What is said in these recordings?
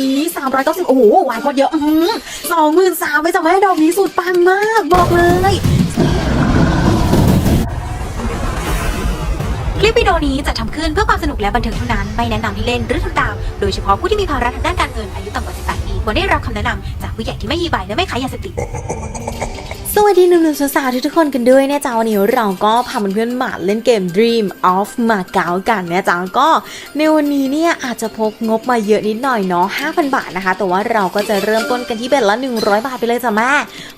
นี้สามร้อยเก้าสิบโอ้โหวายโคตรเยอะสองหมื่นสามไปจ้ะแม่ดอกนี้สุดปังมาก บอกเลยคลิปวิดีโอนี้จะทำขึ้นเพื่อความสนุกและบันเทิงเท่านั้น ไม่แนะนำให้เล่นหรือทำตาม โดยเฉพาะผู้ที่มีภาระทางด้านการเงินอายุต่ำกว่า 18 ปีควรได้รับคำแนะนำจากผู้ใหญ่ที่ไม่ยีบายและไม่ขายยาเสพติด สวัสดีหนุ่มๆสาวๆทุกๆคนกันด้วยนะจ๊ะวันนี้เราก็พาเพื่อนๆมาเล่นเกม Dream of Macau กันนะจ๊ะก็ในวันนี้เนี่ยอาจจะพกงบมาเยอะนิดหน่อยเนาะ5,000 บาทนะคะ แต่ว่าเราก็จะเริ่มต้นกันที่เบ็ดละ 100 บาทไปเลยจ้ะแม่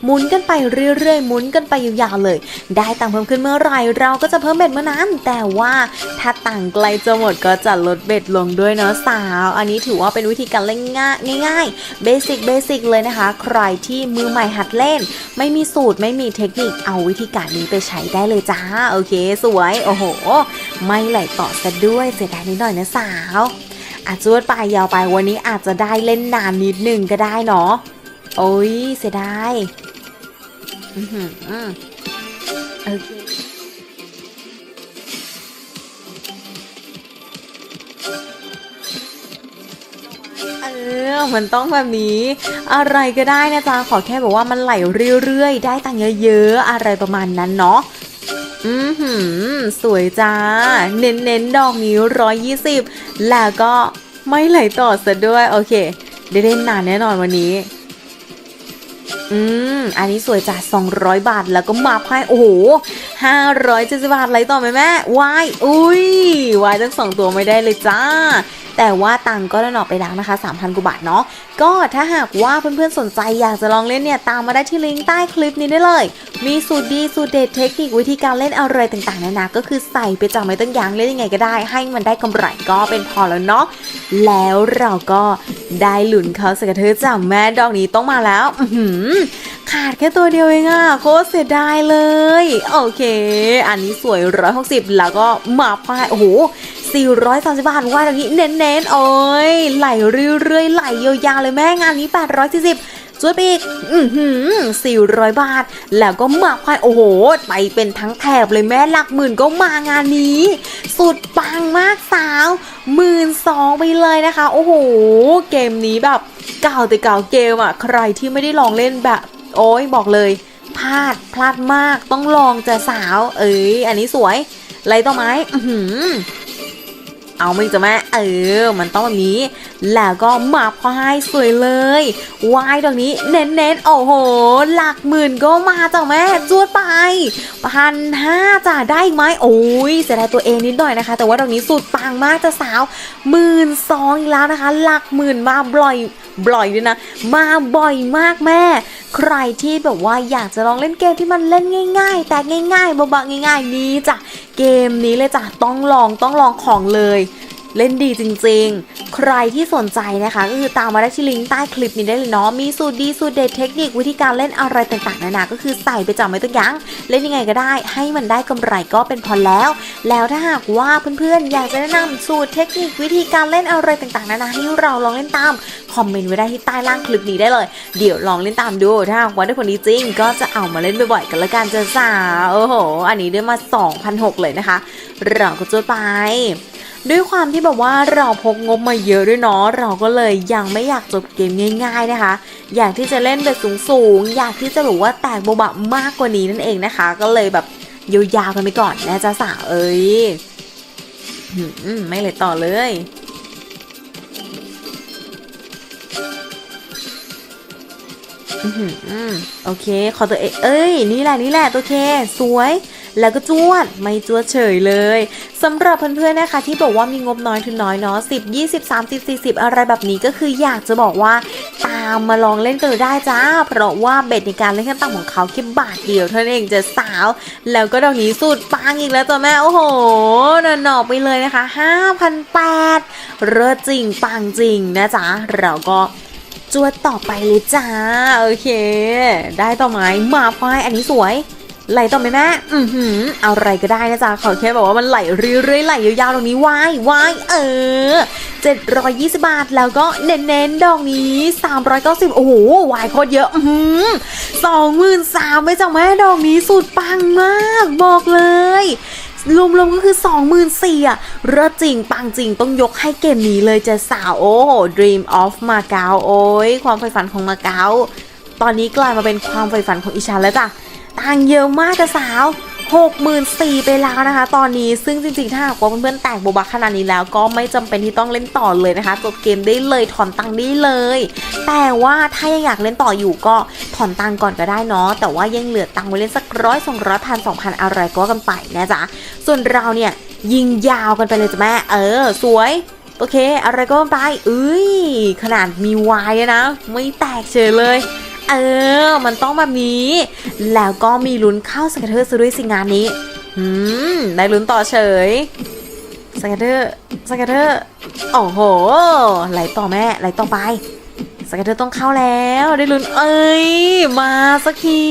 หมุนกันไปเรื่อยๆหมุนกันไปยาวๆเลย ได้ตังค์เพิ่มขึ้นเมื่อไหร่เราก็จะเพิ่มเบ็ดเมื่อนั้น แต่ว่าถ้าตังค์ใกล้จะหมดก็จะลดเบ็ดลงด้วยเนาะสาว อันนี้ถือว่าเป็นวิธีการเล่นง่ายง่ายๆเบสิกเบสิกเลยนะคะ ใครที่มือใหม่หัดเล่น ไม่มีสูตรไม่มีเทคนิคเอาวิธีการนี้ไปใช้ได้เลยจ้า โอเค สวย โอ้โห ไม่ไหลต่อซะด้วยเสียดายนิดหน่อยนะสาว อาจจวดไปยาวไปวันนี้อาจจะได้เล่นนานนิดหนึ่งก็ได้เนาะโอ้ยเสียดายอือหือโอเค ออมันต้องแบบนี้ อะไรก็ได้นะจ๊ะขอแค่แบบว่ามันไหลเรื่อยๆ ได้ตังค์เยอะๆ อะไรประมาณนั้นเนาะอือหือสวยจ้า เน้นๆดอกนี้ร้อยยี่สิบแล้วก็ไม่ไหลต่อซะด้วย โอเค ได้เล่นนานแน่นอนวันนี้ อืม อันนี้สวยจ้ะ200 บาทแล้วก็มาไพ่โอ้โห570บาทไหลต่อไหมแม่วาย อุ้ยวายทั้งสองตัวไม่ได้เลยจ้า แต่ว่าตังก็ได้หนอกไปแล้วนะคะ 3,000กว่าบาทเนาะก็ถ้าหากว่าเพื่อนๆสนใจอยากจะลองเล่นเนี่ยตามมาได้ที่ลิงก์ใต้คลิปนี้ได้เลย มีสูตรดีสูตรเด็ดเทคนิควิธีการเล่นอะไรต่างๆนานาก็คือใส่ไปจากไม่ต้องยางเล่นยังไงก็ได้ ให้มันได้กำไรก็เป็นพอแล้วเนาะแล้วเราก็ได้หลุนเขาสกระเทือจากแม่ดอกนี้ต้องมาแล้วอืขาดแค่ตัวเดียวเองอะโคตรเสียดายเลย โอเค อันนี้สวย 160 แล้วก็มาพายโอ้โห 430บาทว่าตรงนี้เน้นๆโอ้ยไหลเรื่อยๆไหลยาวๆเลยแม่งานนี้840จุดไปอีกอือหือ400บาท แล้วก็มาพายโอ้โห ไปเป็นทั้งแถบเลยแม่หลักหมื่นก็มางานนี้ สุดปังมากสาวหมื่นสองไปเลยนะคะ โอ้โห เกมนี้แบบเก่าแต่เก่าเกมอะ ใครที่ไม่ได้ลองเล่นแบบ โอ้ยบอกเลย พลาดพลาดมากต้องลองจะสาว เอ้ยอันนี้สวยไรต้นไหมอือหือ เอาไม่จะแม่เออ มันต้องแบบนี้ แล้วก็มาพายสวยเลยวายดอกนี้เน้นๆ โอ้โห หลักหมื่นก็มาจ้ะแม่จวดไปพันห้าจ้ะได้อีกไหมโอ้ยเสียดายตัวเองนิดหน่อยนะคะ แต่ว่าดอกนี้สุดปังมากจ้ะสาวหมื่นสองอีกแล้วนะคะ หลักหมื่นมาบ่อยบ่อยด้วยนะ มาบ่อยมากแม่ ใครที่แบบว่าอยากจะลองเล่นเกมที่มันเล่นง่าย ๆ แต่ง่ายๆเบาๆง่าย ๆ นี้จ้ะเกมนี้เลยจ้ะต้องลองต้องลองของเลย เล่นดีจริง ๆใครที่สนใจนะคะ ก็คือตามมาได้ที่ลิงก์ใต้คลิปนี้ได้เลยเนาะมีสูตรดีสูตรเด็ดเทคนิควิธีการเล่นอะไรต่างๆนานาก็คือใส่ไปจับไม่ต้องยั้งเล่นยังไงก็ได้ ให้มันได้กำไรก็เป็นพอแล้ว แล้วถ้าหากว่าเพื่อนๆ อยากจะแนะนำสูตรเทคนิควิธีการเล่นอะไรต่างๆนานาให้เราลองเล่นตามคอมเมนต์ไว้ได้ที่ใต้ล่างคลิปนี้ได้เลย เดี๋ยวลองเล่นตามดูถ้าหากว่าได้ผลดีจริง ก็จะเอามาเล่นบ่อยๆกันละกันจอสาวโอ้โห อันนี้ได้มา 2,006เลยนะคะเราก็จะไป ด้วยความที่แบบว่าเราพกงบมาเยอะด้วยเนาะเราก็เลยยังไม่อยากจบเกมง่าย ๆนะคะ อยากที่จะเล่นแบบสูงๆอยากที่จะแบบว่าแตกโบบะมากกว่านี้นั่นเองนะคะ ก็เลยแบบยาวๆกันไปก่อนนะจ๊ะสาวเอ้ยไม่เลยต่อเลยโอเค ขอตัวเอเอ้ย นี่แหละ นี่แหละ ตัวเค สวย แล้วก็จวด ไม่จวดเฉยเลย สำหรับเพื่อนๆนะคะ ที่บอกว่ามีงบน้อยทุนน้อยเนาะ10 20 30 40อะไรแบบนี้ก็คืออยากจะบอกว่าตามมาลองเล่นกันได้จ้า เพราะว่าเบ็ดในการเล่นขั้นต่ำของเขาแค่บาทเดียวเท่านั้นเองจะสาว แล้วก็ดอกนี้สุดปังอีกแล้วจ้ะแม่โอ้โหนอนอกไปเลยนะคะ5,800เลิศจริงปังจริงนะจ๊ะเราก็จวดต่อไปเลยจ้า โอเค ได้ต่อไม้มาไฟอันนี้สวย ไหลต่อไหมแม่อือหือเอาอะไรก็ได้นะจ๊ะขอแค่บอกว่ามันไหลเรื่อยๆไหลยาวๆตรงนี้วายวายเออ 720 บาทแล้วก็เน้นๆดอกนี้ 390 โอ้โหวายโคตรเยอะอือหือสองหมื่นสามไปจ้ะแม่ดอกนี้สุดปังมากบอกเลยรวมๆก็คือ 24,000อะเลิศจริง ปังจริงต้องยกให้เกมนี้เลยจะสาว โอ้ Dream of Macau โอ้ย ความใฝ่ฝันของมาเก๊าตอนนี้กลายมาเป็นความใฝ่ฝันของอิชันแล้วจ้ะ ตังเยอะมากจ้ะสาว64,000ไปแล้วนะคะ ตอนนี้ซึ่งจริงๆ ถ้าหากว่าเพื่อนๆแตกโบบักขนาดนี้แล้ว ก็ไม่จำเป็นที่ต้องเล่นต่อเลยนะคะจบเกมได้เลยถอนตังค์ได้เลย แต่ว่าถ้ายังอยากเล่นต่ออยู่ก็ถอนตังค์ก่อนก็ได้เนาะแต่ว่ายังเหลือตังค์ไว้เล่นสักร้อยสองร้อยพันสองพันอะไรก็กันไปนะจ๊ะส่วนเราเนี่ยยิงยาวกันไปเลยจ้ะแม่เออ สวยโอเค อะไรก็ไปเอ้ยขนาดมีวายอะนะ ไม่แตกเฉยเลย เออ มันต้องแบบนี้ แล้วก็มีลุ้นเข้าสกัดเทอร์ซะด้วยสิงานนี้อืมได้ลุ้นต่อเฉยสกัดเทอร์สกัดเทอร์โอ้โหไหลต่อแม่ไหลต่อไป สกัดเทอร์ต้องเข้าแล้วได้ลุ้นเอ้ย มาสักที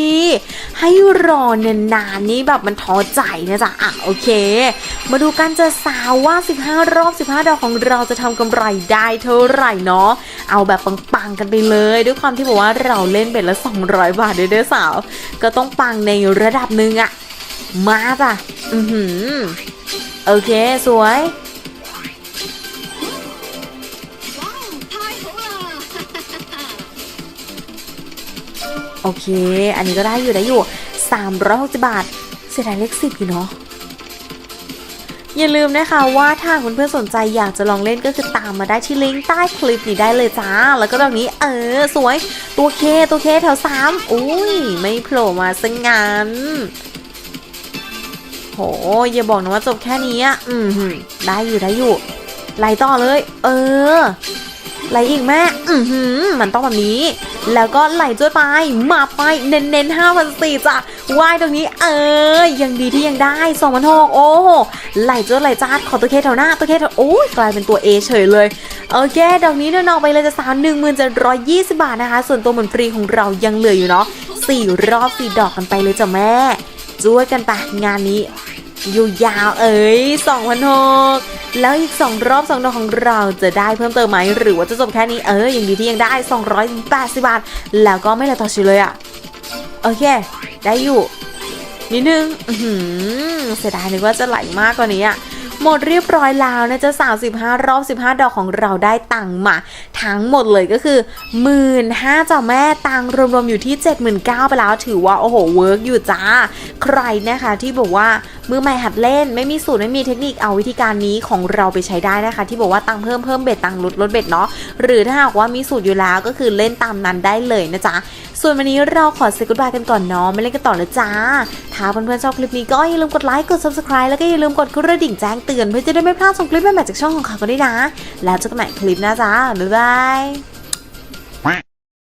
ให้รอนานๆนี่แบบมันท้อใจนะจ๊ะอะโอเค มาดูกันจะสาวว่า 15 รอบ 15 ดอกของเราจะทำกำไรได้เท่าไหร่เนาะเอาแบบปังๆกันไปเลย ด้วยความที่บอกว่าเราเล่นเบ็ดละ 200 บาทด้อเด้อสาว ก็ต้องปังในระดับหนึ่งอะมาจ้ะอือหือโอเคสวย โอเค อันนี้ก็ได้อยู่ได้อยู่ 360 บาท เสียดายเลขสิบอยู่เนาะอย่าลืมนะคะว่าถ้าคุณเพื่อนๆสนใจอยากจะลองเล่นก็คือตามมาได้ที่ลิงก์ใต้คลิปนี้ได้เลยจ้า แล้วก็ตรงนี้เออ สวยตัวเคตัวเคแถวสามอุ้ย ไม่โผล่มาซะงั้น โห อย่าบอกนะว่าจบแค่นี้อืมได้อยู่ได้อยู่ไล่ต่อเลย เออ ไหลอีกแม่ อือหือมันต้องแบบนี้ แล้วก็ไหลจวดไป มาไป เน้นเน้นห้าพันสี่จ้ะว่ายตรงนี้ เออยังดีที่ยังได้สองพันหกโอ้โห ไหลจวดไหลจ้าดขอตัวเคแถวหน้า ตัวเคแถวโอ้ยกลายเป็นตัว A เฉยเลย โอเค ดอกนี้เนออไปเลยจะสาวหนึ่งหมื่นเจ็ดร้อยยี่สิบบาทนะคะ ส่วนตัวเหมือนฟรีของเรายังเหลืออยู่เนาะสี่รอบสี่ดอกกันไปเลยจ้ะแม่จ้วยกันไปงานนี้ ยู่ยาวเอ้ย2,006แล้วอีก 2 รอบ 2 ดอกของเราจะได้เพิ่มเติมไหม หรือว่าจะจบแค่นี้เอออย่างดีที่ยังได้ 280 บาท แล้วก็ไม่ลือต่อชีเลยอะโอเค ได้อยู่ นิดนึงเสียดายนึกว่าจะไหลมากกว่านี้อะหมดเรียบร้อยแล้วนะจ๊ะ35 รอบ 15 ดอกของเราได้ตังค์มา ทั้งหมดเลยก็คือ 1 5ื่นห้าจ้ะแม่ตังค์รวมๆอยู่ที่ 79,000ไปแล้วถือว่า โอ้โห เวิร์กอยู่จ้า ใครนะคะที่บอกว่า มือใหม่หัดเล่น ไม่มีสูตรไม่มีเทคนิคเอาวิธีการนี้ของเราไปใช้ได้นะคะ ที่บอกว่าตังเพิ่มเพิ่มเบ็ดตังลดลดเบ็ดเนาะหรือถ้าหากว่ามีสูตรอยู่แล้วก็คือเล่นตามนั้นได้เลยนะจ๊ะส่วนวันนี้เราขอเซ็ก o ดบายกันก่อนเนาะไม่เล่นกันต่อเลยจ้า ถ้าเพื่อนๆชอบคลิปนี้ก็อย่าลืมกดไลค์กด subscribe แล้วก็อย่าลืมกดกระดิ่งแจ้งเตือนเพื่อจะได้ไม่พลาดชมคลิปใหม่ๆจากช่องของเขาก็ได้นะ แล้วเจอกันใหม่คลิปหน้าจ้าบ๊ายบาย